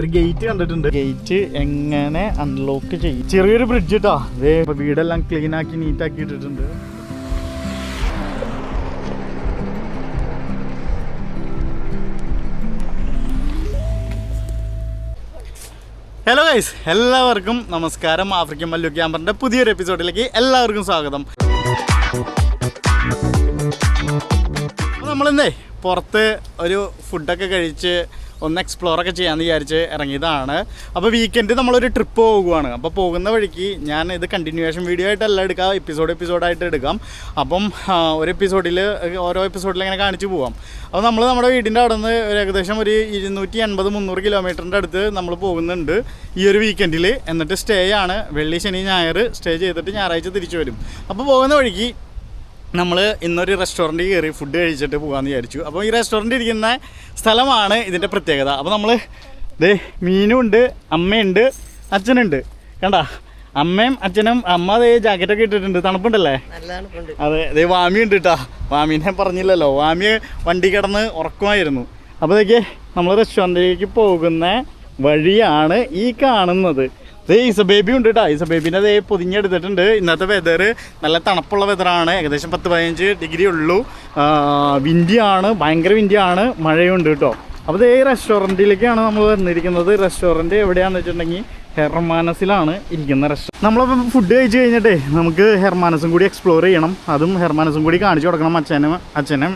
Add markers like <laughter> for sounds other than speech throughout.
ഒരു ഗേറ്റ് കണ്ടിട്ടുണ്ട്. ഗേറ്റ് എങ്ങനെ അൺലോക്ക് ചെയ്യും? ചെറിയൊരു ബ്രിഡ്ജ് കേട്ടോ അതേ വീടെല്ലാം ക്ലീൻ ആക്കി നീറ്റ് ആക്കി ഇട്ടിട്ടുണ്ട്. ഹലോ ഗൈസ് എല്ലാവർക്കും നമസ്കാരം. ആഫ്രിക്കൻ മല്ലു ക്യാമ്പറിന്റെ പുതിയൊരു എപ്പിസോഡിലേക്ക് എല്ലാവർക്കും സ്വാഗതം. നമ്മളിന്നേ പുറത്ത് ഒരു ഫുഡൊക്കെ കഴിച്ച് ഒന്ന് എക്സ്പ്ലോർ ഒക്കെ ചെയ്യാമെന്ന് വിചാരിച്ച് ഇറങ്ങിയതാണ്. അപ്പോൾ വീക്കെൻഡ് നമ്മളൊരു ട്രിപ്പ് പോകുവാണ്. അപ്പോൾ പോകുന്ന വഴിക്ക് ഞാൻ ഇത് കണ്ടിന്യൂവേഷൻ വീഡിയോ ആയിട്ടല്ല എടുക്കാം എപ്പിസോഡ് എപ്പിസോഡായിട്ട് എടുക്കാം. അപ്പം ഒരു എപ്പിസോഡിൽ ഓരോ എപ്പിസോഡിൽ ഇങ്ങനെ കാണിച്ചു പോവാം. അപ്പോൾ നമ്മൾ നമ്മുടെ വീടിന്റെ അവിടെ നിന്ന് ഏകദേശം ഒരു ഇരുന്നൂറ്റി എൺപത് മുന്നൂറ് കിലോമീറ്ററിന്റെ അടുത്ത് നമ്മൾ പോകുന്നുണ്ട് ഈ ഒരു വീക്കെൻഡിൽ എന്നിട്ട് സ്റ്റേ ആണ്. വെള്ളി ശനി ഞായർ സ്റ്റേ ചെയ്തിട്ട് ഞായറാഴ്ച തിരിച്ചു വരും. അപ്പോൾ പോകുന്ന വഴിക്ക് നമ്മൾ ഇന്നൊരു റെസ്റ്റോറന്റിൽ കയറി ഫുഡ് കഴിച്ചിട്ട് പോകാമെന്ന് വിചാരിച്ചു. അപ്പോൾ ഈ റെസ്റ്റോറന്റ് ഇരിക്കുന്ന സ്ഥലമാണ് ഇതിന്റെ പ്രത്യേകത. അപ്പോൾ നമ്മൾ ദേ മീനും ഉണ്ട് അമ്മയുണ്ട് അച്ഛനുണ്ട്. കണ്ട? അമ്മയും അച്ഛനും അമ്മ അതേ ജാക്കറ്റൊക്കെ ഇട്ടിട്ടുണ്ട്. തണുപ്പുണ്ടല്ലേ? അതെ ദേ വാമി ഉണ്ട് കേട്ടാ വാമീനെ പറഞ്ഞില്ലല്ലോ. വാമി വണ്ടി കിടന്ന് ഉറക്കുമായിരുന്നു. അപ്പോൾ ഇതൊക്കെ നമ്മൾ റെസ്റ്റോറന്റിലേക്ക് പോകുന്ന വഴിയാണ് ഈ കാണുന്നത്. ഈസ ബേബി ഉണ്ട് കേട്ടോ ഈസ ബേബിനെ അതേ പൊതിഞ്ഞെടുത്തിട്ടുണ്ട്. ഇന്നത്തെ വെതർ നല്ല തണുപ്പുള്ള വെതറാണ് ഏകദേശം പത്ത് പതിനഞ്ച് ഡിഗ്രി ഉള്ളൂ. വിൻഡിയാണ് ഭയങ്കര വിൻഡിയാണ് മഴയുണ്ട് കേട്ടോ അപ്പോൾ ഈ റെസ്റ്റോറന്റിലേക്കാണ് നമ്മൾ വന്നിരിക്കുന്നത്. റെസ്റ്റോറന്റ് എവിടെയാണെന്ന് വെച്ചിട്ടുണ്ടെങ്കിൽ ഹെർമാനസിലാണ് ഇരിക്കുന്ന റെസ്റ്റോറന്റ് നമ്മളപ്പോൾ ഫുഡ് കഴിച്ച് കഴിഞ്ഞിട്ടേ നമുക്ക് ഹെർമാനസും കൂടി എക്സ്പ്ലോർ ചെയ്യണം. അതും ഹെർമാനസും കൂടി കാണിച്ചു കൊടുക്കണം അച്ഛനും അച്ഛനും.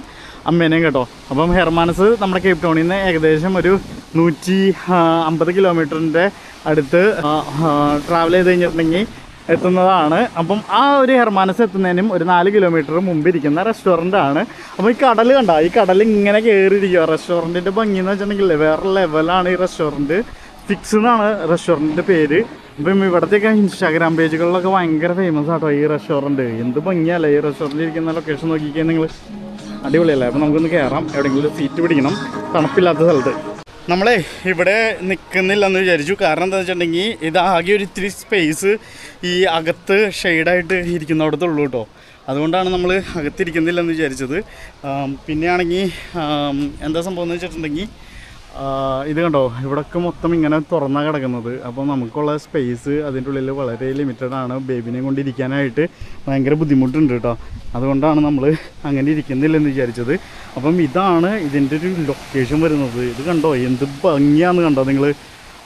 അമ്മേനെയും കേട്ടോ. അപ്പം ഹെർമാനസ് നമ്മുടെ കേപ്പ് ടൗണിൽ നിന്ന് ഏകദേശം ഒരു നൂറ്റി അമ്പത് കിലോമീറ്ററിന്റെ അടുത്ത് ട്രാവൽ ചെയ്ത് കഴിഞ്ഞിട്ടുണ്ടെങ്കിൽ എത്തുന്നതാണ്. അപ്പം ആ ഒരു ഹെർമാനസ് എത്തുന്നതിനും ഒരു നാല് കിലോമീറ്റർ മുമ്പ് ഇരിക്കുന്ന റെസ്റ്റോറന്റ് ആണ്. അപ്പോൾ ഈ കടൽ കണ്ട? ഈ കടൽ ഇങ്ങനെ കയറിയിരിക്കുക റെസ്റ്റോറന്റിന്റെ ഭംഗി എന്ന് വെച്ചിട്ടുണ്ടെങ്കിൽ വേറെ ലെവലാണ് ഈ റെസ്റ്റോറന്റ് ഫിക്സ് എന്നാണ് റെസ്റ്റോറന്റിന്റെ പേര്. ഇപ്പം ഇവിടത്തെയൊക്കെ ഇൻസ്റ്റാഗ്രാം പേജുകളിലൊക്കെ ഭയങ്കര ഫേമസ് ആട്ടോ ഈ റെസ്റ്റോറന്റ് എന്ത് ഭംഗിയല്ലേ ഈ റെസ്റ്റോറന്റിൽ ഇരിക്കുന്ന ലൊക്കേഷൻ നോക്കിക്കാൻ നിങ്ങൾ അടിപൊളിയല്ലേ? അപ്പോൾ നമുക്കൊന്ന് കയറാം എവിടെയെങ്കിലും സീറ്റ് പിടിക്കണം. തണുപ്പില്ലാത്ത സ്ഥലത്ത്. നമ്മളെ ഇവിടെ നിൽക്കുന്നില്ലെന്ന് വിചാരിച്ചു. കാരണം എന്താ വെച്ചിട്ടുണ്ടെങ്കിൽ ഇത് ആകെ ഒരു ഇത്തിരി സ്പേസ് ഈ അകത്ത് ഷെയ്ഡായിട്ട് ഇരിക്കുന്നിടത്തുള്ളൂ കേട്ടോ. അതുകൊണ്ടാണ് നമ്മൾ അകത്തിരിക്കുന്നില്ലെന്ന് വിചാരിച്ചത്. പിന്നെയാണെങ്കിൽ എന്താ സംഭവം എന്ന് വെച്ചിട്ടുണ്ടെങ്കിൽ ഇത് കണ്ടോ? ഇവിടൊക്കെ മൊത്തം ഇങ്ങനെ തുറന്ന കിടക്കുന്നത്. അപ്പോൾ നമുക്കുള്ള സ്പേസ് അതിന്റെ ഉള്ളിൽ വളരെ ലിമിറ്റഡ് ആണ്. ബേബിനെ കൊണ്ടിരിക്കാനായിട്ട് ഭയങ്കര ബുദ്ധിമുട്ടുണ്ട് കേട്ടോ. അതുകൊണ്ടാണ് നമ്മൾ അങ്ങനെ ഇരിക്കുന്നില്ലെന്ന് വിചാരിച്ചത്. അപ്പം ഇതാണ് ഇതിന്റെ ഒരു ലൊക്കേഷൻ വരുന്നത്. ഇത് കണ്ടോ? എന്ത് ഭംഗിയാണെന്ന് കണ്ടോ നിങ്ങൾ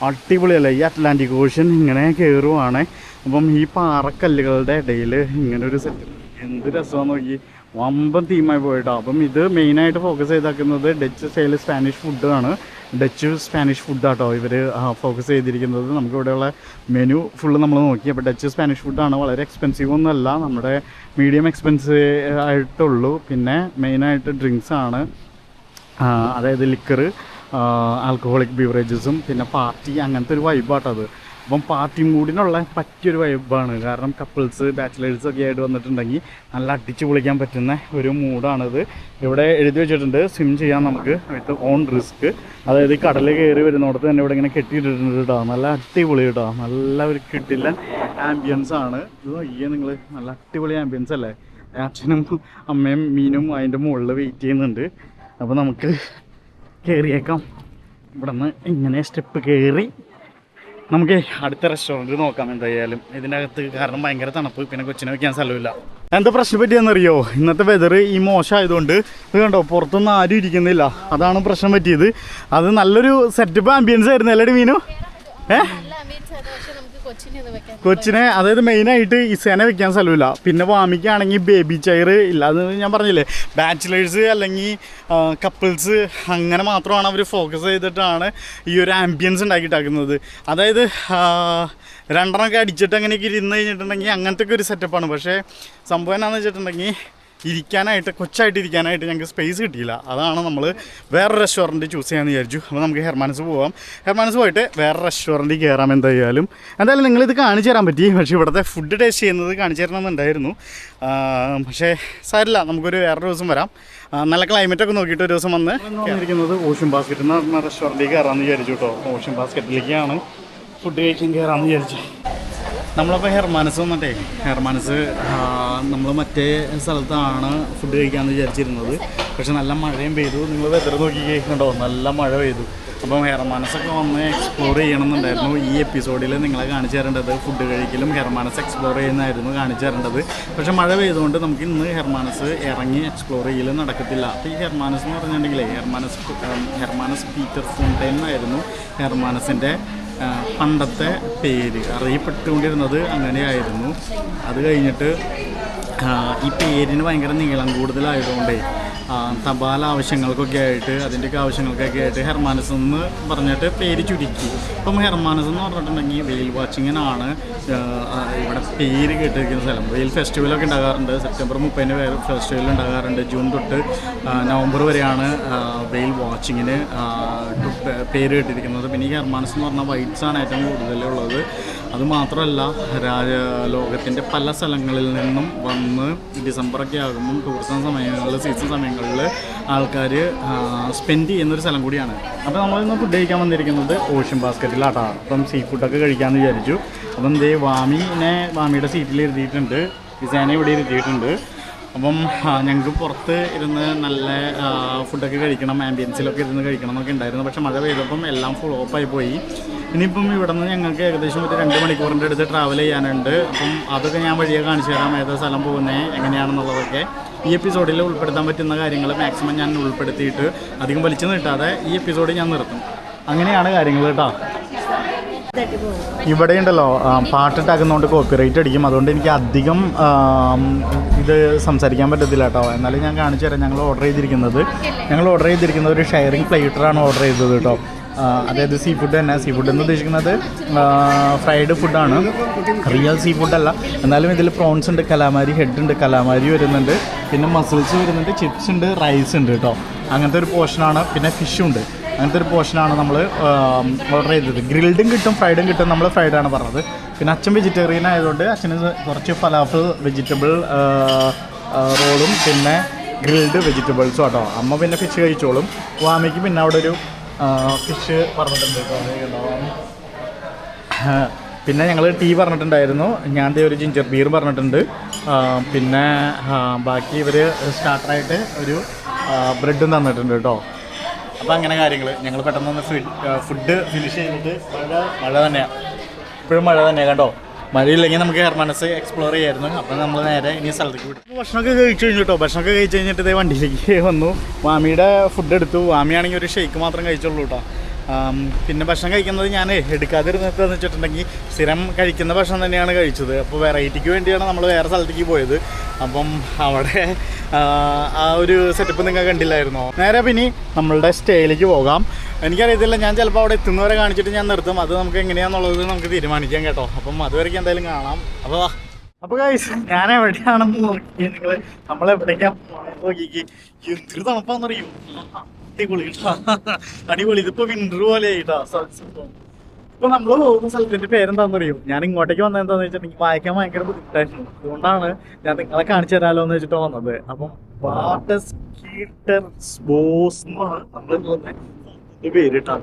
അടിപൊളിയല്ലേ? ഈ അറ്റ്ലാന്റിക് ഓഷൻ ഇങ്ങനെ കയറുവാണ് അപ്പം ഈ പാറക്കല്ലുകളുടെ ഇടയിൽ ഇങ്ങനെ ഒരു സെറ്റ് എന്ത് രസമാണെന്ന് നോക്കി. വമ്പൻ തീമായി പോയിട്ടോ അപ്പം ഇത് മെയിനായിട്ട് ഫോക്കസ് ചെയ്താക്കുന്നത് ഡച്ച് സ്റ്റൈൽ സ്പാനിഷ് ഫുഡാണ് ഡച്ച് സ്പാനിഷ് ഫുഡാട്ടോ ഇവർ ഫോക്കസ് ചെയ്തിരിക്കുന്നത്. നമുക്കിവിടെയുള്ള മെനു ഫുള്ള് നമ്മൾ നോക്കി. അപ്പോൾ ഡച്ച് സ്പാനിഷ് ഫുഡാണ് വളരെ എക്സ്പെൻസീവ് ഒന്നുമല്ല. നമ്മുടെ മീഡിയം എക്സ്പെൻസീവ് ആയിട്ടുള്ളൂ. പിന്നെ മെയിനായിട്ട് ഡ്രിങ്ക്സ് ആണ്. അതായത് ലിക്കർ ആൽക്കഹോളിക് ബീവറേജസും പിന്നെ പാർട്ടി അങ്ങനത്തെ ഒരു വൈബാട്ടത് അപ്പം പാർട്ടി മൂഡിനുള്ള പറ്റിയൊരു വൈബാണ് കാരണം കപ്പിൾസ് ബാച്ചിലേഴ്സ് ഒക്കെ ആയിട്ട് വന്നിട്ടുണ്ടെങ്കിൽ നല്ല അടിച്ചു പൊളിക്കാൻ പറ്റുന്ന ഒരു മൂഡാണിത് ഇവിടെ എഴുതി വെച്ചിട്ടുണ്ട് സ്വിം ചെയ്യാൻ നമുക്ക് വിത്ത് ഓൺ റിസ്ക് അതായത് കടൽ കയറി വരുന്നിടത്ത് തന്നെ ഇവിടെ ഇങ്ങനെ കെട്ടിയിട്ടിട്ടുണ്ട് കേട്ടോ. നല്ല അടിപൊളി കേട്ടോ. നല്ല ഒരു കിട്ടില്ല ആംബിയൻസ് ആണ്. ഇത് അയ്യേ നിങ്ങൾ നല്ല അടിപൊളി ആംബിയൻസ് അല്ലേ? അച്ഛനും അമ്മയും മീനും അതിന്റെ മുകളിൽ വെയിറ്റ് ചെയ്യുന്നുണ്ട്. അപ്പോൾ നമുക്ക് കയറിയേക്കാം ഇവിടെ നിന്ന് ഇങ്ങനെ സ്റ്റെപ്പ് കയറി നമുക്ക് അടുത്ത റെസ്റ്റോറന്റ് നോക്കാം എന്തായാലും. ഇതിന്റെ അകത്ത് കാരണം ഭയങ്കര തണുപ്പ്. പിന്നെ കൊച്ചിനെ വെക്കാൻ സ്ഥലമില്ല. എന്താ പ്രശ്നം പറ്റിയെന്നറിയോ? ഇന്നത്തെ വെതർ ഈ മോശമായതുകൊണ്ട് ഇത് കണ്ടോ പുറത്തൊന്നും ആരും ഇരിക്കുന്നില്ല. അതാണ് പ്രശ്നം പറ്റിയത്. അത് നല്ലൊരു സെറ്റപ്പ് ആംബിയൻസ് ആയിരുന്നു അല്ലേ മീനു? ഏ? കൊച്ചിനെ അതായത് മെയിനായിട്ട് ഇസേനെ വെക്കാൻ സ്ഥലമില്ല. പിന്നെ വാമിക്കാണെങ്കിൽ ബേബി ചെയർ ഇല്ല. അത് ഞാൻ പറഞ്ഞില്ലേ ബാച്ചിലേഴ്സ് അല്ലെങ്കിൽ കപ്പിൾസ് അങ്ങനെ മാത്രമാണ് അവർ ഫോക്കസ് ചെയ്തിട്ടാണ് ഈ ഒരു ആംബിയൻസ് ഉണ്ടാക്കിയിട്ടാക്കുന്നത്. അതായത് രണ്ടെണ്ണമൊക്കെ അടിച്ചിട്ട് അങ്ങനെയൊക്കെ ഇരുന്ന് കഴിഞ്ഞിട്ടുണ്ടെങ്കിൽ അങ്ങനത്തെ ഒക്കെ ഒരു സെറ്റപ്പാണ് പക്ഷേ സംഭവം എന്നാന്ന് വെച്ചിട്ടുണ്ടെങ്കിൽ ഇരിക്കാനായിട്ട് കൊച്ചായിട്ട് ഇരിക്കാനായിട്ട് ഞങ്ങൾക്ക് സ്പേസ് കിട്ടിയില്ല. അതാണ് നമ്മൾ വേറെ റെസ്റ്റോറന്റ് ചൂസ് ചെയ്യാമെന്ന് വിചാരിച്ചു. അപ്പോൾ നമുക്ക് ഹെർമാനസ് പോവാം. ഹെർമാനസ് പോയിട്ട് വേറെ റെസ്റ്റോറന്റിൽ കയറാം എന്തായാലും. എന്തായാലും നിങ്ങളിത് കാണിച്ചു തരാൻ പറ്റി. പക്ഷേ ഇവിടുത്തെ ഫുഡ് ടേസ്റ്റ് ചെയ്യുന്നത് കാണിച്ചു തരണമെന്നുണ്ടായിരുന്നു പക്ഷേ സാരില്ല നമുക്കൊരു വേറെ ദിവസം വരാം. നല്ല ക്ലൈമറ്റൊക്കെ നോക്കിയിട്ട് ഒരു ദിവസം വന്ന് ഇരിക്കുന്നത് ഓഷ്യൻ ബാസ്ക്കറ്റ് എന്ന് പറഞ്ഞ റെസ്റ്റോറന്റിൽ കയറാമെന്ന് വിചാരിച്ചു കേട്ടോ. ഓഷ്യൻ ബാസ്ക്കറ്റിലേക്കാണ് ഫുഡ് കഴിക്കാൻ കയറാമെന്ന് വിചാരിച്ചു. നമ്മളപ്പോൾ ഹെർമാനസ് വന്നിട്ടേ ഹെർമാനസ് നമ്മൾ മറ്റേ സ്ഥലത്താണ് ഫുഡ് കഴിക്കാമെന്ന് വിചാരിച്ചിരുന്നത്. പക്ഷെ നല്ല മഴയും പെയ്തു. നിങ്ങൾ വെതർ നോക്കി കേൾക്കുന്നുണ്ടോ നല്ല മഴ പെയ്തു. അപ്പം ഹെർമാനസൊക്കെ വന്ന് എക്സ്പ്ലോർ ചെയ്യണമെന്നുണ്ടായിരുന്നു. ഈ എപ്പിസോഡിൽ നിങ്ങളെ കാണിച്ചു തരേണ്ടത് ഫുഡ് കഴിക്കലും ഹെർമാനസ് എക്സ്പ്ലോർ ചെയ്യുന്നതായിരുന്നു കാണിച്ചു തരേണ്ടത്. പക്ഷേ മഴ പെയ്തുകൊണ്ട് നമുക്ക് ഇന്ന് ഹെർമാനസ് ഇറങ്ങി എക്സ്പ്ലോർ ചെയ്യലും നടക്കത്തില്ല. അപ്പോൾ ഈ ഹെർമാനസ് എന്ന് പറഞ്ഞിട്ടുണ്ടെങ്കിൽ ഹെർമാനസ് ഹെർമാനസ് പീറ്റർ ആയിരുന്നു ഹെർമാനസിന്റെ പണ്ടത്തെ പേര്. അറിയപ്പെട്ടുകൊണ്ടിരുന്നത് അങ്ങനെയായിരുന്നു. അത് കഴിഞ്ഞിട്ട് ഈ പേരിന് ഭയങ്കര നീളം കൂടുതലായതുകൊണ്ടേ തപാൽ ആവശ്യങ്ങൾക്കൊക്കെ ആയിട്ട് അതിന്റെയൊക്കെ ആവശ്യങ്ങൾക്കൊക്കെ ആയിട്ട് ഹെർമാനസ് എന്ന് പറഞ്ഞിട്ട് പേര് ചുരുക്കി. ഇപ്പം ഹെർമാനസ് എന്ന് പറഞ്ഞിട്ടുണ്ടെങ്കിൽ വെയിൽ വാച്ചിങ്ങിനാണ് ഇവിടെ പേര് കേട്ടിരിക്കുന്ന സ്ഥലം. വെയിൽ ഫെസ്റ്റിവലൊക്കെ ഉണ്ടാകാറുണ്ട്. സെപ്റ്റംബർ മുപ്പതിന് ഫെസ്റ്റിവൽ ഉണ്ടാകാറുണ്ട്. ജൂൺ തൊട്ട് നവംബർ വരെയാണ് വെയിൽ വാച്ചിങ്ങിന് പേര് കേട്ടിരിക്കുന്നത്. പിന്നെ ഈ ഹെർമാനസ് എന്ന് പറഞ്ഞാൽ വൈറ്റ്സ് ആണ് ഏറ്റവും കൂടുതലുള്ളത്. അത് മാത്രമല്ല രാജ ലോകത്തിന്റെ പല സ്ഥലങ്ങളിൽ നിന്നും വന്ന് ഡിസംബറൊക്കെ ആകുമ്പം ടൂറിസം സമയങ്ങളിൽ സീസൺ സമയങ്ങളിൽ ആൾക്കാർ സ്പെൻഡ് ചെയ്യുന്നൊരു സ്ഥലം കൂടിയാണ്. അപ്പോൾ നമ്മളിന്ന് ഫുഡ് കഴിക്കാൻ വന്നിരിക്കുന്നത് ഓഷ്യൻ ബാസ്ക്കറ്റിലാട്ടാ അപ്പം സീ ഫുഡൊക്കെ കഴിക്കാമെന്ന് വിചാരിച്ചു. അപ്പം ദേ വാമിനെ വാമിയുടെ സീറ്റിൽ ഇരുത്തിയിട്ടുണ്ട്. ഡിസൈനെ ഇവിടെ ഇരുത്തിയിട്ടുണ്ട്. അപ്പം ഞങ്ങൾക്ക് പുറത്ത് ഇരുന്ന് നല്ല ഫുഡൊക്കെ കഴിക്കണം ആംബിയൻസിലൊക്കെ ഇരുന്ന് കഴിക്കണം എന്നൊക്കെ ഉണ്ടായിരുന്നു. പക്ഷേ മഴ പെയ്തപ്പം എല്ലാം ഫുൾ ഓഫായി പോയി. ഇനിയിപ്പം ഇവിടെ നിന്ന് ഞങ്ങൾക്ക് ഏകദേശം ഒരു രണ്ട് മണിക്കൂറിന്റെ അടുത്ത് ട്രാവൽ ചെയ്യാനുണ്ട്. അപ്പം അതൊക്കെ ഞാൻ വഴിയെ കാണിച്ചു തരാം ഏത് സ്ഥലം പോകുന്നത് എങ്ങനെയാണെന്നുള്ളതൊക്കെ. ഈ എപ്പിസോഡിൽ ഉൾപ്പെടുത്താൻ പറ്റുന്ന കാര്യങ്ങൾ മാക്സിമം ഞാൻ ഉൾപ്പെടുത്തിയിട്ട് അധികം വലിച്ചു നീട്ടാതെ ഈ എപ്പിസോഡ് ഞാൻ നിർത്തും. അങ്ങനെയാണ് കാര്യങ്ങൾ കേട്ടോ. ഇവിടെ ഉണ്ടല്ലോ പാട്ടിട്ടാക്കുന്നതുകൊണ്ട് കോപ്പിറൈറ്റ് അടിക്കും. അതുകൊണ്ട് എനിക്ക് അധികം ഇത് സംസാരിക്കാൻ പറ്റത്തില്ല കേട്ടോ. എന്നാലും ഞാൻ കാണിച്ചു തരാം ഞങ്ങൾ ഓർഡർ ചെയ്തിരിക്കുന്നത്. ഞങ്ങൾ ഓർഡർ ചെയ്തിരിക്കുന്നത് ഒരു ഷെയറിംഗ് പ്ലേറ്ററാണ് ഓർഡർ ചെയ്തത് കേട്ടോ. അതായത് സീ ഫുഡ് തന്നെ. സീ ഫുഡ് എന്ന് ഉദ്ദേശിക്കുന്നത് ഫ്രൈഡ് ഫുഡാണ് റിയൽ സീ ഫുഡല്ല എന്നാലും ഇതിൽ പ്രോൺസ് ഉണ്ട് കലാമാരി ഹെഡ് ഉണ്ട് കലാമാരി വരുന്നുണ്ട്. പിന്നെ മസിൽസ് വരുന്നുണ്ട് ചിപ്സ് ഉണ്ട് റൈസ് ഉണ്ട് കേട്ടോ അങ്ങനത്തെ ഒരു പോർഷനാണ് പിന്നെ ഫിഷും ഉണ്ട്. അങ്ങനത്തെ ഒരു പോർഷനാണ് നമ്മൾ ഓർഡർ ചെയ്തത്. ഗ്രിൽഡും കിട്ടും ഫ്രൈഡും കിട്ടും. നമ്മൾ ഫ്രൈഡാണ് പറഞ്ഞത്. പിന്നെ അച്ഛൻ വെജിറ്റേറിയൻ ആയതുകൊണ്ട് അച്ഛന് കുറച്ച് ഫലാഫിൾ വെജിറ്റബിൾ റോളും പിന്നെ ഗ്രിൽഡ് വെജിറ്റബിൾസും കേട്ടോ അമ്മ പിന്നെ ഫിഷ് കഴിച്ചോളും. വാമിക്ക് പിന്നെ അവിടെ ഒരു ഫിഷ് പറഞ്ഞിട്ടുണ്ട് പിന്നെ ഞങ്ങൾ ടീ പറഞ്ഞിട്ടുണ്ടായിരുന്നു. ഞാൻ ഒരു ജിഞ്ചർ ബീർ പറഞ്ഞിട്ടുണ്ട്. പിന്നെ ബാക്കി ഇവർ സ്റ്റാർട്ടറായിട്ട് ഒരു ബ്രെഡും തന്നിട്ടുണ്ട് കേട്ടോ. അപ്പോൾ അങ്ങനെ കാര്യങ്ങൾ ഞങ്ങൾ പെട്ടെന്ന് ഫുഡ് ഫിനിഷ് ചെയ്തിട്ട് മഴ മഴ തന്നെയാണ് ഇപ്പോഴും മഴ തന്നെയാണ് കേട്ടോ മഴയില്ലെങ്കിൽ നമുക്ക് ഹെർമാനസ് എക്സ്പ്ലോർ ചെയ്യായിരുന്നു. അപ്പം നമ്മൾ നേരെ ഇനി സ്ഥലത്തേക്ക് വിട്ടു ഭക്ഷണമൊക്കെ കഴിച്ചു കഴിഞ്ഞു കേട്ടോ ഭക്ഷണമൊക്കെ കഴിച്ച് കഴിഞ്ഞിട്ട് ഇതേ വണ്ടിയിലേക്ക് വന്നു. വാമിയുടെ ഫുഡ് എടുത്തു. വാമിയാണെങ്കിൽ ഒരു ഷേക്ക് മാത്രം കഴിച്ചുള്ളൂ കേട്ടോ പിന്നെ ഭക്ഷണം കഴിക്കുന്നത് ഞാൻ എടുക്കാതിരുന്നതെന്ന് വെച്ചിട്ടുണ്ടെങ്കിൽ സ്ഥിരം കഴിക്കുന്ന ഭക്ഷണം തന്നെയാണ് കഴിച്ചത്. അപ്പോൾ വെറൈറ്റിക്ക് വേണ്ടിയാണ് നമ്മൾ വേറെ സ്ഥലത്തേക്ക് പോയത്. അപ്പം അവിടെ ആ ഒരു സെറ്റപ്പ് നിങ്ങൾ കണ്ടില്ലായിരുന്നോ? നേരെ പിന്നെ നമ്മളുടെ സ്റ്റേയിലേക്ക് പോകാം. എനിക്കറിയത്തില്ല ഞാൻ ചിലപ്പോൾ അവിടെ എത്തുന്നവരെ കാണിച്ചിട്ട് ഞാൻ നിർത്തും. അത് നമുക്ക് എങ്ങനെയാണെന്നുള്ളത് നമുക്ക് തീരുമാനിക്കാം കേട്ടോ. അപ്പം അതുവരെയ്ക്ക് എന്തായാലും കാണാം. അപ്പോൾ വാ. അപ്പോൾ ഗൈസ് ഞാൻ എവിടെയാണെന്ന് നോക്കി നിങ്ങൾ നമ്മളെവിടേക്കാ നോക്കിക്ക്. എന്തൊരു തണുപ്പാന്നറിയും? അടിപൊളി അടിപൊളി. ഇതിപ്പോ വിന്റർ പോലെ ഇപ്പൊ. നമ്മൾ പോകുന്ന സ്ഥലത്തിന്റെ പേരെന്താണെന്നറിയോ ഞാൻ ഇങ്ങോട്ടേക്ക് വന്നത് എന്താന്ന് വെച്ചിട്ടുണ്ടെങ്കിൽ വായിക്കാൻ ഭയങ്കര ബുദ്ധിമുട്ടായിരുന്നു. അതുകൊണ്ടാണ് ഞാൻ നിങ്ങളെ കാണിച്ചു തരാലോ എന്ന് വെച്ചിട്ട് വന്നത്. അപ്പം വാട്ടസ് ബോസ് എന്നാണ് നമ്മൾ പേര് കേട്ടോ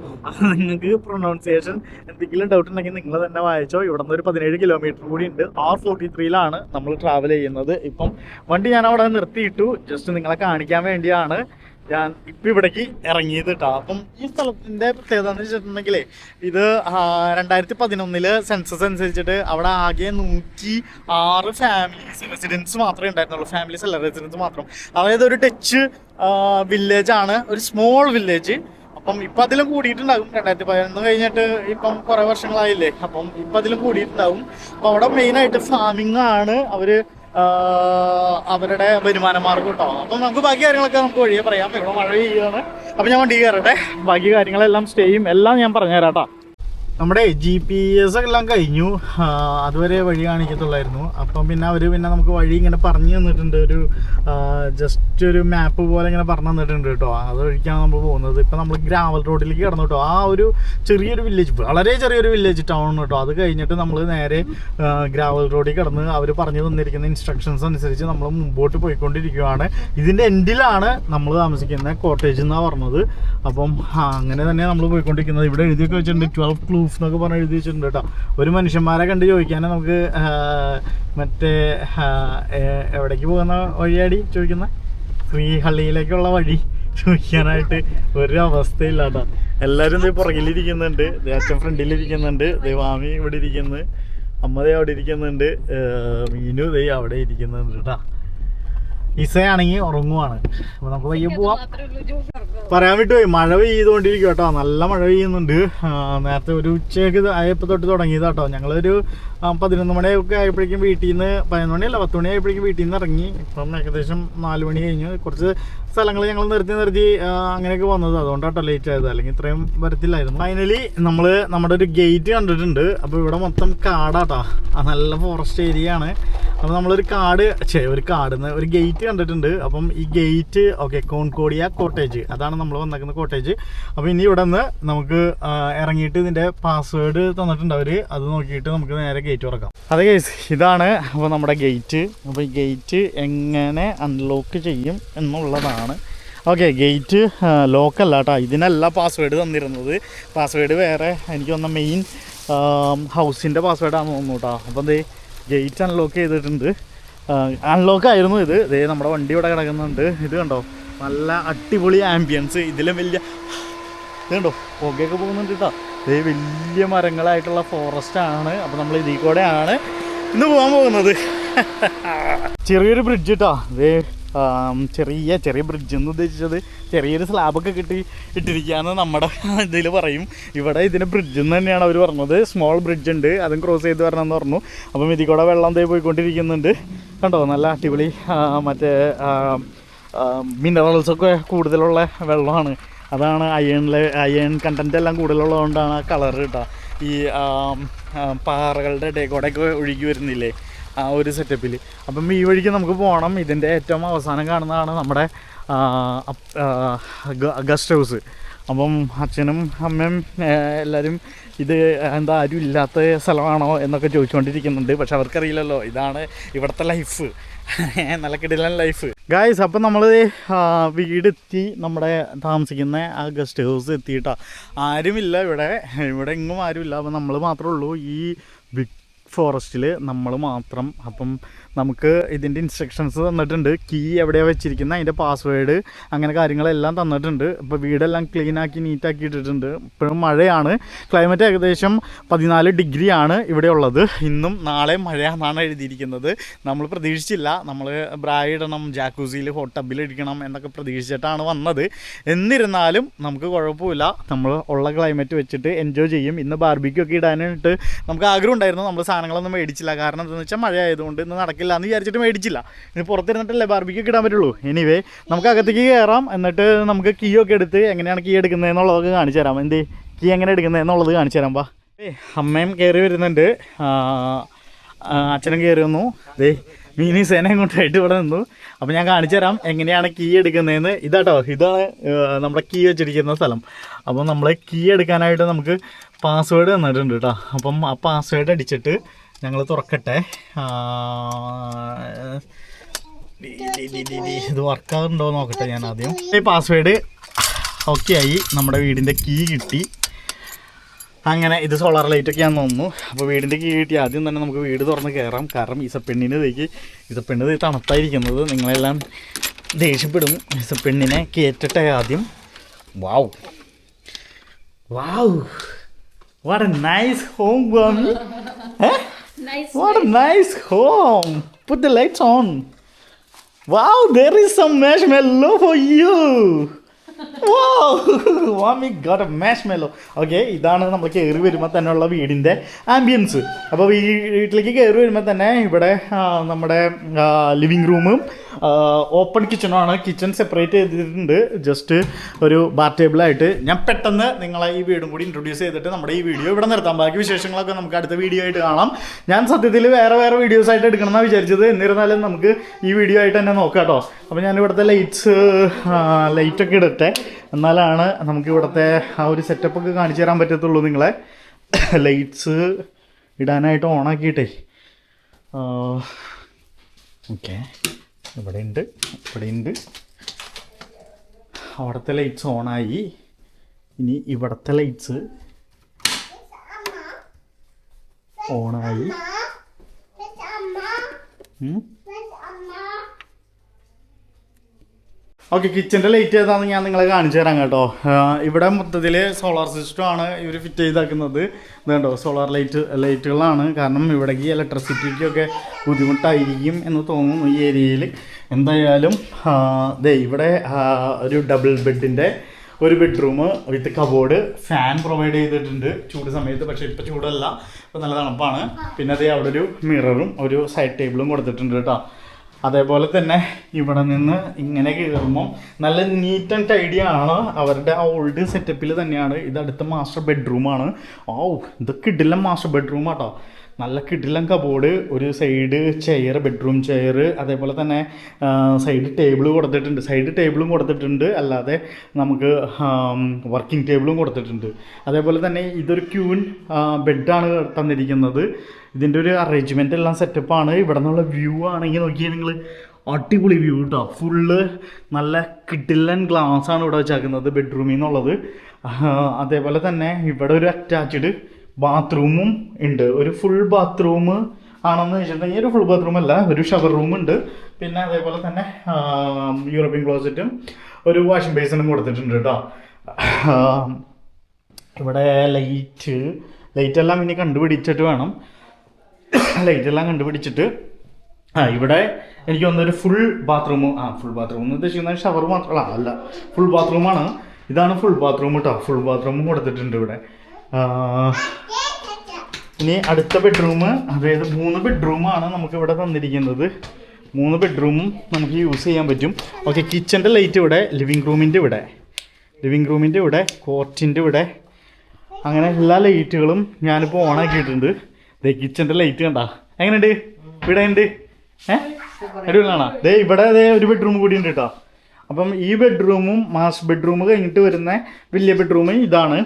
നിങ്ങൾക്ക് പ്രൊണൗൺസിയേഷൻ എന്തെങ്കിലും ഡൗട്ട് ഉണ്ടെങ്കിൽ നിങ്ങൾ തന്നെ വായിച്ചോ. ഇവിടെ നിന്ന് ഒരു പതിനേഴ് കിലോമീറ്റർ കൂടി ഉണ്ട്. ആർ ഫോർട്ടി ത്രീയിലാണ് നമ്മൾ ട്രാവൽ ചെയ്യുന്നത്. ഇപ്പം വണ്ടി ഞാൻ അവിടെ നിർത്തിയിട്ടു. ജസ്റ്റ് നിങ്ങളെ കാണിക്കാൻ വേണ്ടിയാണ് ഞാൻ ഇപ്പം ഇവിടേക്ക് ഇറങ്ങിയത് കേട്ടോ അപ്പം ഈ സ്ഥലത്തിന്റെ പ്രത്യേകത എന്ന് വെച്ചിട്ടുണ്ടെങ്കിലേ ഇത് രണ്ടായിരത്തി പതിനൊന്നിൽ സെൻസസ് അനുസരിച്ചിട്ട് അവിടെ ആകെ നൂറ്റി ആറ് ഫാമിലീസ് റെസിഡൻസ് മാത്രമേ ഉണ്ടായിരുന്നുള്ളൂ. ഫാമിലീസ് അല്ല റെസിഡൻസ് മാത്രം. അതായത് ഒരു ടച്ച് വില്ലേജ് ആണ്. ഒരു സ്മോൾ വില്ലേജ് അപ്പം ഇപ്പം അതിലും കൂടിയിട്ടുണ്ടാകും. രണ്ടായിരത്തി പതിനൊന്ന് കഴിഞ്ഞിട്ട് ഇപ്പം കുറേ വർഷങ്ങളായില്ലേ? അപ്പം ഇപ്പം അതിലും കൂടിയിട്ടുണ്ടാകും. അപ്പം അവിടെ മെയിനായിട്ട് ഫാമിംഗ് ആണ് അവർ അവരുടെ വരുമാന മാർഗം കേട്ടോ. അപ്പം നമുക്ക് ബാക്കി കാര്യങ്ങളൊക്കെ നമുക്ക് വഴിയെ പറയാം. ഇവിടെ മഴ പെയ്യുകയാണ്. അപ്പം ഞാൻ വണ്ടി കയറട്ടെ. ബാക്കി കാര്യങ്ങളെല്ലാം സ്റ്റേയും എല്ലാം ഞാൻ പറഞ്ഞുതരാം നമ്മുടെ ജി പി എസ് എല്ലാം കഴിഞ്ഞു. അതുവരെ വഴി കാണിക്കത്തുള്ളായിരുന്നു. അപ്പം പിന്നെ അവർ പിന്നെ നമുക്ക് വഴി ഇങ്ങനെ പറഞ്ഞു തന്നിട്ടുണ്ട്. ഒരു ജസ്റ്റ് ഒരു മാപ്പ് പോലെ ഇങ്ങനെ പറഞ്ഞു തന്നിട്ടുണ്ട് കേട്ടോ. അത് വഴിക്കാണ് നമ്മൾ പോകുന്നത്. ഇപ്പം നമ്മൾ ഗ്രാവൽ റോഡിലേക്ക് കിടന്നു കേട്ടോ. ആ ഒരു ചെറിയൊരു വില്ലേജ് വളരെ ചെറിയൊരു വില്ലേജ് ടൗൺ കേട്ടോ. അത് കഴിഞ്ഞിട്ട് നമ്മൾ നേരെ ഗ്രാവൽ റോഡിൽ കിടന്ന് അവർ പറഞ്ഞു തന്നിരിക്കുന്ന ഇൻസ്ട്രക്ഷൻസ് അനുസരിച്ച് നമ്മൾ മുമ്പോട്ട് പോയിക്കൊണ്ടിരിക്കുകയാണ്. ഇതിന്റെ എൻഡിലാണ് നമ്മൾ താമസിക്കുന്ന കോട്ടേജ് എന്നാണ് പറഞ്ഞത്. അപ്പം അങ്ങനെ തന്നെ നമ്മൾ പോയിക്കൊണ്ടിരിക്കുന്നത്. ഇവിടെ എഴുതിയൊക്കെ വെച്ചിട്ടുണ്ട് ട്വൽവ് ക്ലൂഫ് എന്നൊക്കെ പറഞ്ഞ് എഴുതി വെച്ചിട്ടുണ്ട് കേട്ടോ. ഒരു മനുഷ്യന്മാരെ കണ്ട് ചോദിക്കാനേ നമുക്ക് മറ്റേ എവിടേക്ക് പോകുന്ന വഴിയാടി ചോദിക്കുന്ന? ശ്രീഹള്ളിയിലേക്കുള്ള വഴി ചോദിക്കാനായിട്ട് ഒരു അവസ്ഥയില്ല കേട്ടോ. എല്ലാവരും ദേ പുറകിലിരിക്കുന്നുണ്ട്. അച്ഛൻ ഫ്രണ്ടിലിരിക്കുന്നുണ്ട്. ദൈവാമി ഇവിടെ ഇരിക്കുന്നു. അമ്മ അവിടെ ഇരിക്കുന്നുണ്ട്. മീനു ദേ അവിടെ ഇരിക്കുന്നുണ്ട് കേട്ടാ. ഇസയാണെങ്കിൽ ഉറങ്ങുവാണ്. അപ്പൊ നമുക്ക് പയ്യെ പോവാം. പറയാൻ വിട്ടുപോയി മഴ പെയ്തുകൊണ്ടിരിക്കും കേട്ടോ നല്ല മഴ പെയ്യുന്നുണ്ട്. നേരത്തെ ഒരു ഉച്ചയൊക്കെ ആയപ്പോൾ തൊട്ട് തുടങ്ങിയത് കേട്ടോ ഞങ്ങളൊരു പതിനൊന്ന് മണിയൊക്കെ ആയപ്പോഴേക്കും വീട്ടിൽ നിന്ന് പതിനൊന്ന് മണിയല്ല പത്ത് മണി ആയപ്പോഴേക്കും വീട്ടിൽ നിന്ന് ഇറങ്ങി. ഇപ്പം ഏകദേശം നാല് മണി കഴിഞ്ഞു. കുറച്ച് സ്ഥലങ്ങൾ ഞങ്ങൾ നിർത്തി നിർത്തി അങ്ങനെയൊക്കെ വന്നത്. അതുകൊണ്ടാട്ടോ ലേറ്റ് ആയത്. അല്ലെങ്കിൽ ഇത്രയും വരത്തില്ലായിരുന്നു. ഫൈനലി നമ്മൾ നമ്മുടെ ഒരു ഗേറ്റ് കണ്ടിട്ടുണ്ട്. അപ്പോൾ ഇവിടെ മൊത്തം കാടാട്ടോ ആ നല്ല ഫോറസ്റ്റ് ഏരിയ ആണ്. അപ്പോൾ നമ്മളൊരു കാട് ചേ ഒരു കാടുന്ന് ഒരു ഗേറ്റ് കണ്ടിട്ടുണ്ട്. അപ്പം ഈ ഗേറ്റ് ഓക്കെ കോൺകോടിയ കോട്ടേജ് അതാണ് നമ്മൾ വന്നേക്കുന്ന കോട്ടേജ് അപ്പോൾ ഇനി ഇവിടെ നിന്ന് നമുക്ക് ഇറങ്ങിയിട്ട് ഇതിന്റെ പാസ്വേഡ് തന്നിട്ടുണ്ട് അവർ അത് നോക്കിയിട്ട് നമുക്ക് നേരെ ഗേറ്റ് തുറക്കാം. അതെ ഗേസ് ഇതാണ് അപ്പോൾ നമ്മുടെ ഗേറ്റ് അപ്പോൾ ഈ ഗേറ്റ് എങ്ങനെ അൺലോക്ക് ചെയ്യും എന്നുള്ളതാണ്. ഓക്കെ ഗേറ്റ് ലോക്കല്ല കേട്ടോ ഇതിനല്ല പാസ്വേഡ് തന്നിരുന്നത്. പാസ്വേഡ് വേറെ എനിക്ക് വന്ന മെയിൻ ഹൗസിന്റെ പാസ്വേഡാണെന്ന് തോന്നുന്നു കേട്ടോ അപ്പോൾ എന്തേ ഗേറ്റ് അൺലോക്ക് ചെയ്തിട്ടുണ്ട്. അൺലോക്ക് ആയിരുന്നു ഇത്. ഇതേ നമ്മുടെ വണ്ടി ഇവിടെ കിടക്കുന്നുണ്ട്. ഇത് കണ്ടോ? നല്ല അടിപൊളി ആംബിയൻസ് ഇതിലും വലിയ ഇത് കണ്ടോ? പുകയൊക്കെ പോകുന്നുണ്ട് കേട്ടോ. ഇതേ വലിയ മരങ്ങളായിട്ടുള്ള ഫോറസ്റ്റ് ആണ്. അപ്പോൾ നമ്മൾ ഇതിൽ കൂടെയാണ് ഇന്ന് പോകാൻ പോകുന്നത്. <laughs> ചെറിയൊരു ബ്രിഡ്ജ് കേട്ടോ ആം, ചെറിയ ചെറിയ ബ്രിഡ്ജ് എന്ന് ഉദ്ദേശിച്ചത് ചെറിയൊരു സ്ലാബൊക്കെ കിട്ടി ഇട്ടിരിക്കുകയെന്ന് നമ്മുടെ ഇതിൽ പറയും. ഇവിടെ ഇതിന് ബ്രിഡ്ജ് എന്ന് തന്നെയാണ് അവർ പറഞ്ഞത്. സ്മോൾ ബ്രിഡ്ജ് ഉണ്ട്. അതും ക്രോസ് ചെയ്ത് വരണമെന്ന് പറഞ്ഞു. അപ്പം ഇതിൽ കൂടെ വെള്ളം തേ പോയിക്കൊണ്ടിരിക്കുന്നുണ്ട്. കണ്ടോ? നല്ല അടിപൊളി മറ്റേ മിനറൽസൊക്കെ കൂടുതലുള്ള വെള്ളമാണ്. അതാണ് അയണിലെ അയൺ കണ്ടന്റ് എല്ലാം കൂടുതലുള്ളതുകൊണ്ടാണ് ആ കളർ കേട്ടോ ഈ പാറകളുടെ ഇടയിൽ കൂടെയൊക്കെ ഒഴുകി വരുന്നില്ലേ? ആ ഒരു സെറ്റപ്പിൽ അപ്പം ഈ വഴിക്ക് നമുക്ക് പോകണം ഇതിന്റെ ഏറ്റവും അവസാനം കാണുന്നതാണ് നമ്മുടെ ഗസ്റ്റ് ഹൗസ്. അപ്പം അച്ഛനും അമ്മയും എല്ലാവരും ഇത് എന്താ ആരും ഇല്ലാത്ത സ്ഥലമാണോ എന്നൊക്കെ ചോദിച്ചുകൊണ്ടിരിക്കുന്നുണ്ട് പക്ഷെ അവർക്കറിയില്ലല്ലോ ഇതാണ് ഇവിടുത്തെ ലൈഫ് <laughs> നല്ല കിടിലൻ ലൈഫ് ഗായ്സ് അപ്പം നമ്മൾ വീടെത്തി നമ്മുടെ താമസിക്കുന്ന ആ ഗസ്റ്റ് ഹൗസ് എത്തിയിട്ടാണ് ആരുമില്ല ഇവിടെ. ഇവിടെ എങ്ങും ആരുമില്ല. അപ്പം നമ്മൾ മാത്രമേ ഉള്ളൂ. ഈ ബിഗ് ഫോറസ്റ്റിൽ നമ്മൾ മാത്രം. അപ്പം നമുക്ക് ഇതിന്റെ ഇൻസ്ട്രക്ഷൻസ് തന്നിട്ടുണ്ട്. കീ എവിടെയാണ് വെച്ചിരിക്കുന്നത് അതിന്റെ പാസ്വേഡ് അങ്ങനെ കാര്യങ്ങളെല്ലാം തന്നിട്ടുണ്ട്. ഇപ്പോൾ വീടെല്ലാം ക്ലീൻ ആക്കി നീറ്റാക്കി ഇട്ടിട്ടുണ്ട്. ഇപ്പോഴും മഴയാണ്. ക്ലൈമറ്റ് ഏകദേശം പതിനാല് ഡിഗ്രിയാണ് ഇവിടെ ഉള്ളത്. ഇന്നും നാളെ മഴയാണെന്നാണ് എഴുതിയിരിക്കുന്നത്. നമ്മൾ പ്രതീക്ഷിച്ചില്ല. നമ്മൾ ബ്രായ ഇടണം ജാക്കൂസിയിൽ ഹോട്ട് ടബിൽ ഇടിക്കണം എന്നൊക്കെ പ്രതീക്ഷിച്ചിട്ടാണ് വന്നത്. എന്നിരുന്നാലും നമുക്ക് കുഴപ്പമില്ല. നമ്മൾ ഉള്ള ക്ലൈമറ്റ് വെച്ചിട്ട് എൻജോയ് ചെയ്യും. ഇന്ന് ബാർബിക്കൊക്കെ ഇടാനായിട്ട് നമുക്ക് ആഗ്രഹം ഉണ്ടായിരുന്നു. നമ്മൾ സാധനങ്ങളൊന്നും മേടിച്ചില്ല. കാരണം എന്താണെന്ന് വെച്ചാൽ മഴ ആയതുകൊണ്ട് ഇന്ന് നടക്കില്ല എന്ന് വിചാരിച്ചിട്ട് മേടിച്ചില്ല. ഇനി പുറത്തിരുന്നിട്ടല്ലേ ബാർബിക്ക് കിടാൻ പറ്റുള്ളൂ എനിവേ നമുക്ക് അകത്തേക്ക് കയറാം എന്നിട്ട് നമുക്ക് കീ ഒക്കെ എടുത്ത് എങ്ങനെയാണ് കീ എടുക്കുന്നത് എന്നുള്ളതൊക്കെ കാണിച്ചു തരാം. എന്ത്? കീ എങ്ങനെ എടുക്കുന്നത് എന്നുള്ളത് കാണിച്ചു തരാം വാ. ഏ അമ്മയും കയറി വരുന്നുണ്ട്. അച്ഛനും കയറി വന്നു. ദേ മീനി സേനയും കൊണ്ടായിട്ട് ഇവിടെ നിന്നു. അപ്പം ഞാൻ കാണിച്ചു തരാം എങ്ങനെയാണ് കീ എടുക്കുന്നതെന്ന്. ഇതാട്ടോ ഇതാണ് നമ്മുടെ കീ വെച്ചിരിക്കുന്ന സ്ഥലം. അപ്പോൾ നമ്മൾ കീ എടുക്കാനായിട്ട് നമുക്ക് പാസ്വേഡ് തന്നിട്ടുണ്ട് കേട്ടോ അപ്പം ആ പാസ്വേഡ് അടിച്ചിട്ട് ഞങ്ങൾ തുറക്കട്ടെ. ഇത് വർക്കാകുന്നുണ്ടോ നോക്കട്ടെ ഞാൻ ആദ്യം. ഈ പാസ്വേഡ് ഓക്കെ ആയി. നമ്മുടെ വീടിന്റെ കീ കിട്ടി. അങ്ങനെ ഇത് സോളാർ ലൈറ്റ് ഞാൻ തോന്നുന്നു. അപ്പോൾ വീടിന്റെ കീ കിട്ടി. ആദ്യം തന്നെ നമുക്ക് വീട് തുറന്ന് കയറാം കാരണം ഈസപ്പെണ്ണിന് ഇതേക്ക് ഈസപ്പെണ്ണ് ഇത് തണുത്തായിരിക്കുന്നത്. നിങ്ങളെല്ലാം ദേഷ്യപ്പെടും. ഈസപ്പെണ്ണിനെ കയറ്റട്ടെ ആദ്യം. Wow wow What a nice home, Mommy. <laughs> Nice. What a nice home. Put the lights on. Wow, there is some marshmallow for you. Wow, <laughs> mommy got a marshmallow. Okay ഇതാണ് നമ്മൾ കയറി വരുമ്പോൾ തന്നെ ഉള്ള വീടിന്റെ ആംബിയൻസ് അപ്പോൾ വീട്ടിലേക്ക് കയറി വരുമ്പോൾ തന്നെ ഇവിടെ നമ്മുടെ ലിവിങ് റൂമും ഓപ്പൺ കിച്ചണുമാണ് കിച്ചൺ സെപ്പറേറ്റ് ചെയ്തിട്ടുണ്ട്. ജസ്റ്റ് ഒരു ബാർ ടേബിളായിട്ട് ഞാൻ പെട്ടെന്ന് നിങ്ങളെ ഈ വീടും കൂടി ഇൻട്രൊഡ്യൂസ് ചെയ്തിട്ട് നമ്മുടെ ഈ വീഡിയോ ഇവിടെ നിർത്താം. ബാക്കി വിശേഷങ്ങളൊക്കെ നമുക്ക് അടുത്ത വീഡിയോ ആയിട്ട് കാണാം. ഞാൻ സത്യത്തിൽ വേറെ വേറെ വീഡിയോസ് ആയിട്ട് എടുക്കണം എന്നാണ് വിചാരിച്ചത്. എന്നിരുന്നാലും നമുക്ക് ഈ വീഡിയോ ആയിട്ട് തന്നെ നോക്കാം കേട്ടോ. അപ്പോൾ ഞാൻ ഇവിടുത്തെ ലൈറ്റ്സ് ലൈറ്റൊക്കെ ഇടട്ടെ. എന്നാലാണ് നമുക്ക് ഇവിടുത്തെ ആ ഒരു സെറ്റപ്പ് ഒക്കെ കാണിച്ചു തരാൻ പറ്റത്തുള്ളൂ നിങ്ങളെ. ലൈറ്റ്സ് ഇടാനായിട്ട് ഓണാക്കിയിട്ടേ ഓക്കെ. ഇവിടെ ഉണ്ട് ഇവിടെ ഉണ്ട്. അവിടുത്തെ ലൈറ്റ്സ് ഓണായി ഇനി ഇവിടുത്തെ ലൈറ്റ്സ് ഓണായി ഓക്കെ കിച്ചന്റെ ലൈറ്റ് ഏതാണെന്ന് ഞാൻ നിങ്ങളെ കാണിച്ചു തരാം കേട്ടോ. ഇവിടെ മൊത്തത്തിൽ സോളാർ സിസ്റ്റം ആണ് ഇവർ ഫിറ്റ് ചെയ്താക്കുന്നത്. ഇതുണ്ടോ സോളാർ ലൈറ്റ് ലൈറ്റുകളാണ് കാരണം ഇവിടേക്ക് ഇലക്ട്രിസിറ്റിക്കൊക്കെ ബുദ്ധിമുട്ടായിരിക്കും എന്ന് തോന്നുന്നു ഈ ഏരിയയിൽ. എന്തായാലും ദേ ഇവിടെ ഒരു ഡബിൾ ബെഡിന്റെ ഒരു bedroom with cupboard fan provide ചെയ്തിട്ടുണ്ട് ചൂട് സമയത്ത്. പക്ഷേ ഇപ്പോൾ ചൂടല്ല ഇപ്പോൾ നല്ല തണുപ്പാണ്. പിന്നെ അതേ അവിടെ ഒരു മിററും ഒരു സൈഡ് ടേബിളും കൊടുത്തിട്ടുണ്ട് കേട്ടോ. അതേപോലെ തന്നെ ഇവിടെ നിന്ന് ഇങ്ങനെ കയറുമ്പോൾ നല്ല നീറ്റ് ആൻഡ് ടൈഡി ആണ്. അവരുടെ ആ ഓൾഡ് സെറ്റപ്പിൽ തന്നെയാണ്. ഇത് അടുത്ത മാസ്റ്റർ ബെഡ്റൂമാണ് ഓ ഇതൊക്കെ ഇടില്ല മാസ്റ്റർ ബെഡ്റൂം ആട്ടോ. നല്ല കിടിലം കബോർഡ് ഒരു സൈഡ് ചെയർ ബെഡ്റൂം ചെയർ അതേപോലെ തന്നെ സൈഡ് ടേബിൾ കൊടുത്തിട്ടുണ്ട്. സൈഡ് ടേബിളും കൊടുത്തിട്ടുണ്ട്. അല്ലാതെ നമുക്ക് വർക്കിംഗ് ടേബിളും കൊടുത്തിട്ടുണ്ട്. അതേപോലെ തന്നെ ഇതൊരു ക്യൂൻ ബെഡാണ് തന്നിരിക്കുന്നത്. ഇതിന്റെ ഒരു അറേഞ്ച്മെന്റ് എല്ലാം സെറ്റപ്പാണ് ഇവിടെ നിന്നുള്ള വ്യൂ ആണെങ്കിൽ നോക്കിയാൽ നിങ്ങൾ അടിപൊളി വ്യൂ കേട്ടോ ഫുള്ള് നല്ല കിട്ടില്ലൻ ഗ്ലാസ് ആണ് ഇവിടെ വെച്ചേക്കുന്നത് ബെഡ്റൂമിൽ നിന്നുള്ളത് അതേപോലെ തന്നെ ഇവിടെ ഒരു അറ്റാച്ച്ഡ് ബാത്റൂമും ഉണ്ട്. ഒരു ഫുൾ ബാത്റൂം ആണെന്ന് വെച്ചിട്ടുണ്ടെങ്കിൽ ഒരു ഫുൾ ബാത്റൂം അല്ല ഒരു ഷവർ റൂം ഉണ്ട്. പിന്നെ അതേപോലെ തന്നെ യൂറോപ്യൻ ക്ലോസറ്റും ഒരു വാഷിംഗ് ബേസിനും കൊടുത്തിട്ടുണ്ട് കേട്ടോ ഇവിടെ ലൈറ്റ് ലൈറ്റ് എല്ലാം ഇനി കണ്ടുപിടിച്ചിട്ട് വേണം. ലൈറ്റ് എല്ലാം കണ്ടുപിടിച്ചിട്ട് ആ ഇവിടെ എനിക്ക് തോന്നുന്നൊരു ഫുൾ ബാത്റൂം ആ ഫുൾ ബാത്റൂം എന്ന് ഉദ്ദേശിക്കുന്നത് ഷവർ മാത്രമല്ല അല്ല ഫുൾ ബാത്റൂമാണ് ഇതാണ് ഫുൾ ബാത്റൂം കേട്ടോ ഫുൾ ബാത്റൂമും കൊടുത്തിട്ടുണ്ട് ഇവിടെ. ഇനി അടുത്ത ബെഡ്റൂം അതായത് മൂന്ന് ബെഡ്റൂമാണ് നമുക്ക് ഇവിടെ തന്നിരിക്കുന്നത്. മൂന്ന് ബെഡ്റൂമും നമുക്ക് യൂസ് ചെയ്യാൻ പറ്റും. ഓക്കെ കിച്ചന്റെ ലൈറ്റ് ഇവിടെ ലിവിങ് റൂമിന്റെ ഇവിടെ. ലിവിങ് റൂമിന്റെ ഇവിടെ കോർട്ടിന്റെ ഇവിടെ. അങ്ങനെ എല്ലാ ലൈറ്റുകളും ഞാനിപ്പോൾ ഓൺ ആക്കിയിട്ടുണ്ട്. ദേ കിച്ചന്റെ ലൈറ്റ് കണ്ട. എങ്ങനെയുണ്ട്? ഇവിടെ ഉണ്ട്. ഏഹ് അടിപൊളിയാണോ? ദേ ഇവിടെ അതേ ഒരു ബെഡ്റൂം കൂടി ഉണ്ട് കേട്ടോ അപ്പം ഈ ബെഡ്റൂമും മാസ് ബെഡ്റൂം കഴിഞ്ഞിട്ട് വരുന്ന വലിയ ബെഡ്റൂം ഇതാണ്.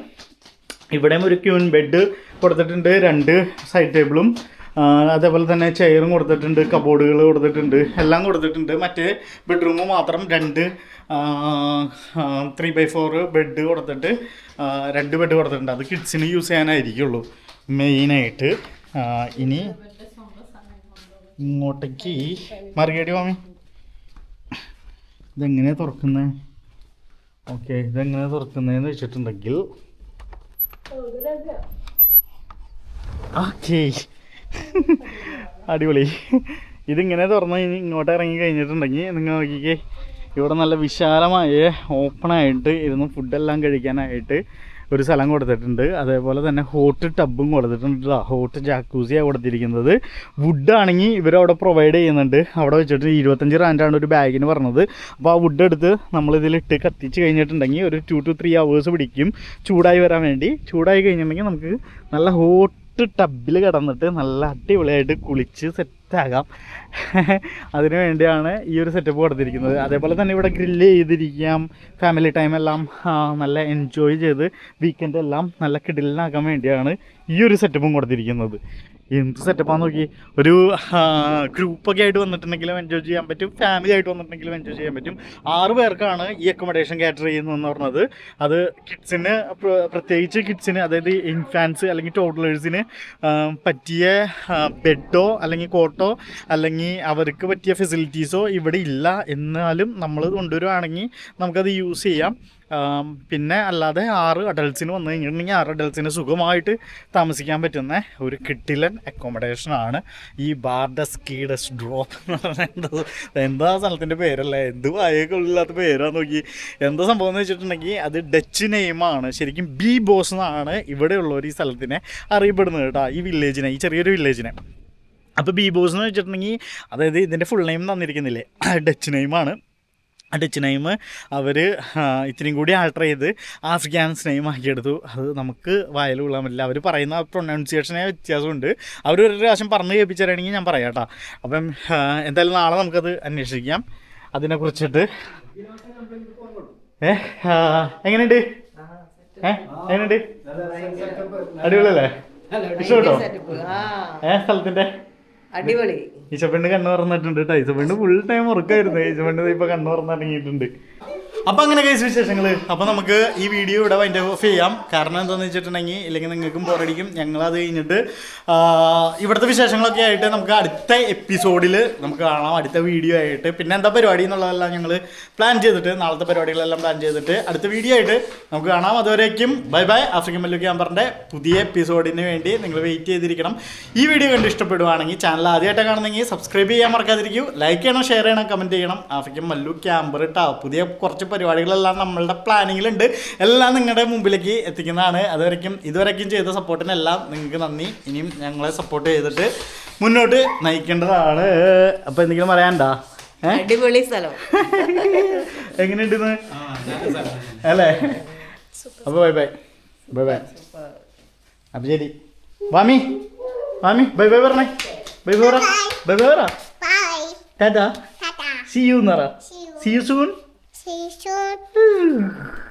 ഇവിടെയും ഒരു ക്യൂൻ ബെഡ് കൊടുത്തിട്ടുണ്ട്. രണ്ട് സൈഡ് ടേബിളും അതേപോലെ തന്നെ ചെയറും കൊടുത്തിട്ടുണ്ട്. കബോർഡുകൾ കൊടുത്തിട്ടുണ്ട്. എല്ലാം കൊടുത്തിട്ടുണ്ട്. മറ്റേ ബെഡ്റൂം മാത്രം രണ്ട് ത്രീ ബൈ ഫോർ ബെഡ് കൊടുത്തിട്ട് രണ്ട് ബെഡ് കൊടുത്തിട്ടുണ്ട്. അത് കിഡ്സിന് യൂസ് ചെയ്യാനായിരിക്കുള്ളൂ. മെയിനായിട്ട് ഇനി ഇങ്ങോട്ടേക്ക് മറികടി മാമി. ഇതെങ്ങനെയാണ് തുറക്കുന്നത് ഓക്കെ ഇതെങ്ങനെ തുറക്കുന്നതെന്ന് വെച്ചിട്ടുണ്ടെങ്കിൽ ഓക്കേ. അടിപൊളി. ഇതിങ്ങനെ തുറന്ന് ഇനി ഇങ്ങോട്ട് ഇറങ്ങി കഴിഞ്ഞിട്ടുണ്ടെങ്കിൽ നിങ്ങൾ നോക്കിക്കേ ഇവിടെ നല്ല വിശാലമായ ഓപ്പണായിട്ട് ഇരുന്ന് ഫുഡെല്ലാം കഴിക്കാനായിട്ട് ഒരു സ്ഥലം കൊടുത്തിട്ടുണ്ട്. അതേപോലെ തന്നെ ഹോട്ട് ടബും കൊടുത്തിട്ടുണ്ട് ഹോട്ട് ജാക്കൂസിയാണ് കൊടുത്തിരിക്കുന്നത്. വുഡ് ആണെങ്കിൽ ഇവരവിടെ പ്രൊവൈഡ് ചെയ്യുന്നുണ്ട്. അവിടെ വെച്ചിട്ട് ഇരുപത്തഞ്ച് റാൻഡാണ് ഒരു ബാഗിന് പറഞ്ഞത്. അപ്പോൾ ആ വുഡ് എടുത്ത് നമ്മളിതിലിട്ട് കത്തിച്ച് കഴിഞ്ഞിട്ടുണ്ടെങ്കിൽ ഒരു ടു ടു ത്രീ അവേഴ്സ് പിടിക്കും. ചൂടായി വരാൻ വേണ്ടി. ചൂടായി കഴിഞ്ഞിട്ടുണ്ടെങ്കിൽ നമുക്ക് നല്ല ഹോട്ട് ടബിൽ കിടന്നിട്ട് നല്ല അടിപൊളിയായിട്ട് കുളിച്ച് സെറ്റാകാം അതിനു വേണ്ടിയാണ് ഈ ഒരു സെറ്റപ്പ് കൊടുത്തിരിക്കുന്നത്. അതേപോലെ തന്നെ ഇവിടെ ഗ്രില്ല് ചെയ്തിരിക്കാം. ഫാമിലി ടൈം എല്ലാം നല്ല എൻജോയ് ചെയ്ത് വീക്കെൻഡ് എല്ലാം നല്ല കിടിലിനാക്കാൻ വേണ്ടിയാണ് ഈ ഒരു സെറ്റപ്പും കൊടുത്തിരിക്കുന്നത്. എന്ത് സെറ്റപ്പാന്ന് നോക്കി ഒരു ഗ്രൂപ്പൊക്കെ ആയിട്ട് വന്നിട്ടുണ്ടെങ്കിലും എൻജോയ് ചെയ്യാൻ പറ്റും. ഫാമിലി ആയിട്ട് വന്നിട്ടുണ്ടെങ്കിലും എൻജോയ് ചെയ്യാൻ പറ്റും. ആറ് പേർക്കാണ് ഈ അക്കോമഡേഷൻ കാറ്റർ ചെയ്യുന്നതെന്ന് പറഞ്ഞത്. അത് കിഡ്സിന് പ്രത്യേകിച്ച് കിഡ്സിന് അതായത് ഇൻഫാൻസ് അല്ലെങ്കിൽ ടോഡ്ലേഴ്സിന് പറ്റിയ ബെഡോ അല്ലെങ്കിൽ കോട്ടോ അല്ലെങ്കിൽ അവർക്ക് പറ്റിയ ഫെസിലിറ്റീസോ ഇവിടെ ഇല്ല. എന്നാലും നമ്മൾ കൊണ്ടുവരുവാണെങ്കിൽ നമുക്കത് യൂസ് ചെയ്യാം. പിന്നെ അല്ലാതെ ആറ് അഡൾട്സിന് വന്നു കഴിഞ്ഞിട്ടുണ്ടെങ്കിൽ ആറ് അഡൾട്സിന് സുഖമായിട്ട് താമസിക്കാൻ പറ്റുന്ന ഒരു കിട്ടിലൻ അക്കോമഡേഷൻ ആണ് ഈ ബാർഡസ് കീഡസ് ഡ്രോപ്പ് എന്ന് പറഞ്ഞാൽ എന്താ സ്ഥലത്തിന്റെ പേരല്ലേ? എന്ത് വായൊക്കെ ഇല്ലാത്ത പേരാന്ന് നോക്കി. എന്താ സംഭവം എന്ന് വെച്ചിട്ടുണ്ടെങ്കിൽ അത് ഡച്ച് നെയിമാണ് ശരിക്കും ബി ബോസ് എന്നാണ് ഇവിടെയുള്ളവർ ഈ സ്ഥലത്തിനെ അറിയപ്പെടുന്നത് കേട്ടോ ഈ വില്ലേജിനെ ഈ ചെറിയൊരു വില്ലേജിനെ അപ്പോൾ ബി ബോസ് എന്ന് വെച്ചിട്ടുണ്ടെങ്കിൽ അതായത് ഇതിന്റെ ഫുൾ നെയിം തന്നിരിക്കുന്നില്ലേ? ഡച്ച് നെയിമാണ് ആ ഡച്ച് നെയിം അവർ ഇത്തിരിയും കൂടി ആൾട്ടർ ചെയ്ത് ആഫ്രിക്കാൻസ് നെയിം ആക്കിയെടുത്തു. അത് നമുക്ക് വായിൽ കൊള്ളാൻ പറ്റില്ല. അവർ പറയുന്ന പ്രൊനൗൺസിയേഷനെ വ്യത്യാസമുണ്ട്. അവർ ഒരു പ്രാവശ്യം പറഞ്ഞ് കേൾപ്പിച്ചു ഞാൻ പറയാം കേട്ടോ. അപ്പം എന്തായാലും നാളെ നമുക്കത് അന്വേഷിക്കാം. അതിനെക്കുറിച്ചിട്ട്. ഏ എങ്ങനെയുണ്ട്? ഏ എങ്ങനെയുണ്ട്? അടിപൊളിയല്ലേ? ഇഷ്ടപ്പെട്ടോ? ഏ സ്ഥലത്തിന്റെ അടിപൊളി. ഈശപ്പെണ്ണ് കണ്ണു തുറന്നിട്ടുണ്ട് കേട്ടോ ഈശപ്പെണ്ണ് ഫുൾ ടൈം ഉറക്കായിരുന്നു ഈശപ്പെണ്ണ് ഇപ്പൊ കണ്ണു തുറന്നിറങ്ങിയിട്ടുണ്ട് അപ്പൊ അങ്ങനെ കേസ് വിശേഷങ്ങൾ. അപ്പൊ നമുക്ക് ഈ വീഡിയോ ഇവിടെ വൈൻഡ് ഓഫ് ചെയ്യാം. കാരണം എന്താണെന്ന് വെച്ചിട്ടുണ്ടെങ്കിൽ ഇല്ലെങ്കിൽ നിങ്ങൾക്കും ബോറടിക്കും ഞങ്ങൾ അത് കഴിഞ്ഞിട്ട് ഇവിടുത്തെ വിശേഷങ്ങളൊക്കെ ആയിട്ട് നമുക്ക് അടുത്ത എപ്പിസോഡിൽ നമുക്ക് കാണാം. അടുത്ത വീഡിയോ ആയിട്ട്. പിന്നെ എന്താ പരിപാടി എന്നുള്ളതെല്ലാം ഞങ്ങൾ പ്ലാൻ ചെയ്തിട്ട് നാളത്തെ പരിപാടികളെല്ലാം പ്ലാൻ ചെയ്തിട്ട് അടുത്ത വീഡിയോ ആയിട്ട് നമുക്ക് കാണാം. അതുവരേക്കും ബൈ ബൈ ആഫ്രിക്കൻ മല്ലു പറഞ്ഞ പുതിയ എപ്പിസോഡിന് വേണ്ടി നിങ്ങൾ വെയിറ്റ് ചെയ്തിരിക്കണം. ഈ വീഡിയോ കണ്ട് ഇഷ്ടപ്പെടുവാണെങ്കിൽ ചാനൽ ആദ്യമായിട്ട് കാണുന്നെങ്കിൽ സബ്സ്ക്രൈബ് ചെയ്യാൻ മറക്കാതിരിക്കൂ. ലൈക്ക് ചെയ്യണം ഷെയർ ചെയ്യണം കമന്റ് ചെയ്യണം. ആഫ്രിക്കൻ മല്ലു ക്യാമ്പർ ഇട്ടാ പുതിയ കുറച്ച് പരിപാടികളെല്ലാം നമ്മളുടെ പ്ലാനിങ്ങിലുണ്ട് എല്ലാം നിങ്ങളുടെ മുമ്പിലേക്ക് എത്തിക്കുന്നതാണ്. അതുവരയ്ക്കും ഇതുവരയ്ക്കും ചെയ്ത സപ്പോർട്ടിനെല്ലാം നിങ്ങൾക്ക് നന്ദി. ഇനിയും ഞങ്ങളെ സപ്പോർട്ട് ചെയ്തിട്ട് മുന്നോട്ട് നയിക്കേണ്ടതാണ്. അപ്പോൾ എന്തെങ്കിലും പറയാനുണ്ടോ? അടിപൊളി സ്ഥലം. <laughs> എങ്ങനെയുണ്ടെന്ന്? അല്ലേ? അപ്പോൾ ബൈ ബൈ ബൈ ബൈ അപ്പം ശരി. വാമി. വാമി ബൈ ബൈ പറഞ്ഞേ. ബൈ ബൈ പറ. ബൈ ബൈ പറ. Bye. Tata Tata. See you എന്ന് പറ see you soon See you soon. <sighs> <sighs>